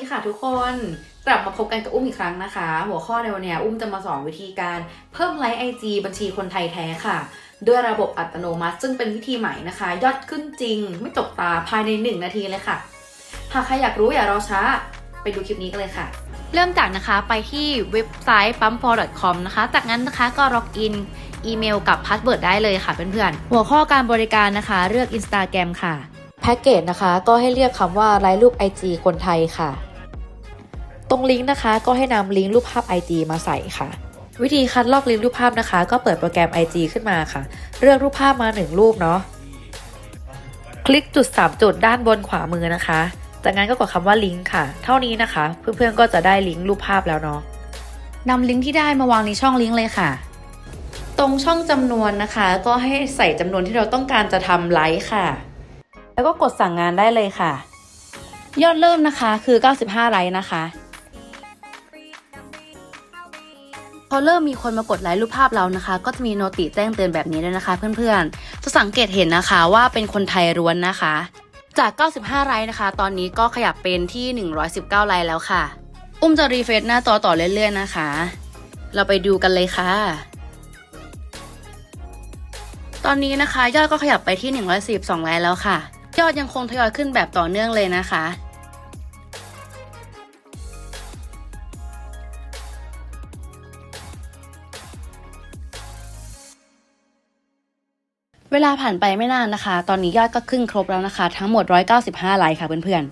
ดีค่ะทุกคนกลับมาพบกันกับอุ้มอีกครั้งนะคะ หัวข้อในวันเนี้ยอุ้มจะมาสอนวิธีการเพิ่มไลค์ไอจีบัญชีคนไทยแท้ค่ะ ด้วยระบบอัตโนมัติ ซึ่งเป็นวิธีใหม่นะคะ ยอดขึ้นจริง ไม่ตกตาภายใน 1 นาทีเลยค่ะ หากใครอยากรู้อย่ารอช้า ไปดูคลิปนี้กันเลยค่ะ เริ่มจากนะคะไปที่เว็บไซต์ pump4.com นะคะ จากนั้นนะคะก็ล็อกอินอีเมลกับพาสเวิร์ดได้เลยค่ะเพื่อนๆหัวข้อการบริการนะคะ เลือก Instagram ค่ะแพ็กเกจนะคะก็ให้เรียกคำว่าไลค์รูป IG คนไทยค่ะ ตรงลิงก์นะคะ ก็ให้นำลิงก์รูปภาพ IG มาใส่ค่ะ วิธีคัดลอกลิงก์รูปภาพนะคะ ก็เปิดโปรแกรม IG ขึ้นมาค่ะ เลือกรูปภาพมา 1 รูปเนาะคลิกจุด 3 จุดด้านบนขวามือนะคะ จากนั้นก็กดคำว่าลิงก์ค่ะ เท่านี้นะคะ เพื่อนๆก็จะได้ลิงก์รูปภาพแล้วเนาะนำลิงก์ที่ได้มาวางในช่องลิงก์เลยค่ะ ตรงช่องจำนวนนะคะ ก็ให้ใส่จำนวนที่เราต้องการจะทำไลค์ค่ะ แล้วก็กดสั่งงานได้เลยค่ะ ยอดเริ่มนะคะคือ 95 ไลค์นะคะ พอเริ่มมีคนมากดไลค์รูปภาพเรานะคะ ก็จะมีโนติแจ้งเตือนแบบนี้ด้วยนะคะ เพื่อนๆ จะสังเกตเห็นนะคะว่าเป็นคนไทยล้วนนะคะ จาก 95 ไลค์นะคะ ตอนนี้ก็ขยับเป็นที่ 119 ไลค์แล้วค่ะ อุ้มจะรีเฟรชหน้าจอต่อเรื่อยๆนะคะ เราไปดูกันเลยค่ะ ตอนนี้นะคะยอดก็ขยับไปที่ 142 ไลค์แล้วค่ะ ยอดยังคงทยอยขึ้นแบบต่อเนื่องเลยนะคะ เวลาผ่านไปไม่นานนะคะ ตอนนี้ยอดก็ขึ้นครบแล้วนะคะ ทั้งหมด 195 ไลค์ค่ะเพื่อน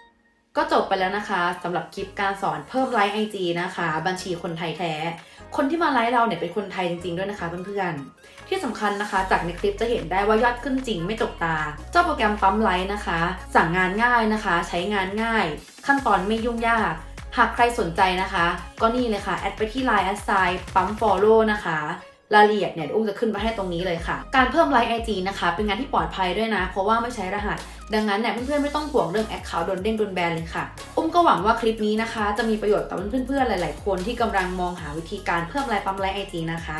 ๆ ก็จบไปแล้วนะคะสำหรับคลิปการสอนเพิ่มไลค์ไอจีนะคะ บัญชีคนไทยแท้ คนที่มาไลค์เราเนี่ยเป็นคนไทยจริงๆด้วยนะคะเพื่อนๆ ที่สำคัญนะคะ จากในคลิปจะเห็นได้ว่ายอดขึ้นจริงไม่จกตา เจ้าโปรแกรมปั๊มไลค์นะคะ สั่งงานง่ายนะคะ ใช้งานง่าย ขั้นตอนไม่ยุ่งยากหากใครสนใจนะคะ ก็นี่เลยค่ะ แอดไปที่ Line แอดไซน์ปั๊ม follow นะคะ รายละเอียดเนี่ยอุ้มจะขึ้นไว้ให้ตรงนี้เลยค่ะ การเพิ่มไลค์ไอจีนะคะ เป็นงานที่ปลอดภัยด้วยนะ เพราะว่าไม่ใช้รหัส ดังนั้นเนี่ยเพื่อนๆไม่ต้องห่วงเรื่องแอคเคาท์โดนเด้งโดนแบนเลยค่ะ อุ้มก็หวังว่าคลิปนี้นะคะ จะมีประโยชน์กับเพื่อนๆหลายๆ คนที่กำลังมองหาวิธีการเพิ่มไลค์ปั๊มไลค์ไอจีนะคะ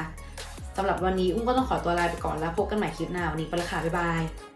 สำหรับวันนี้อุ้มก็ต้องขอตัวลาไปก่อนแล้วพบกันใหม่คลิปหน้าวันนี้ไปละค่ะบ๊ายบาย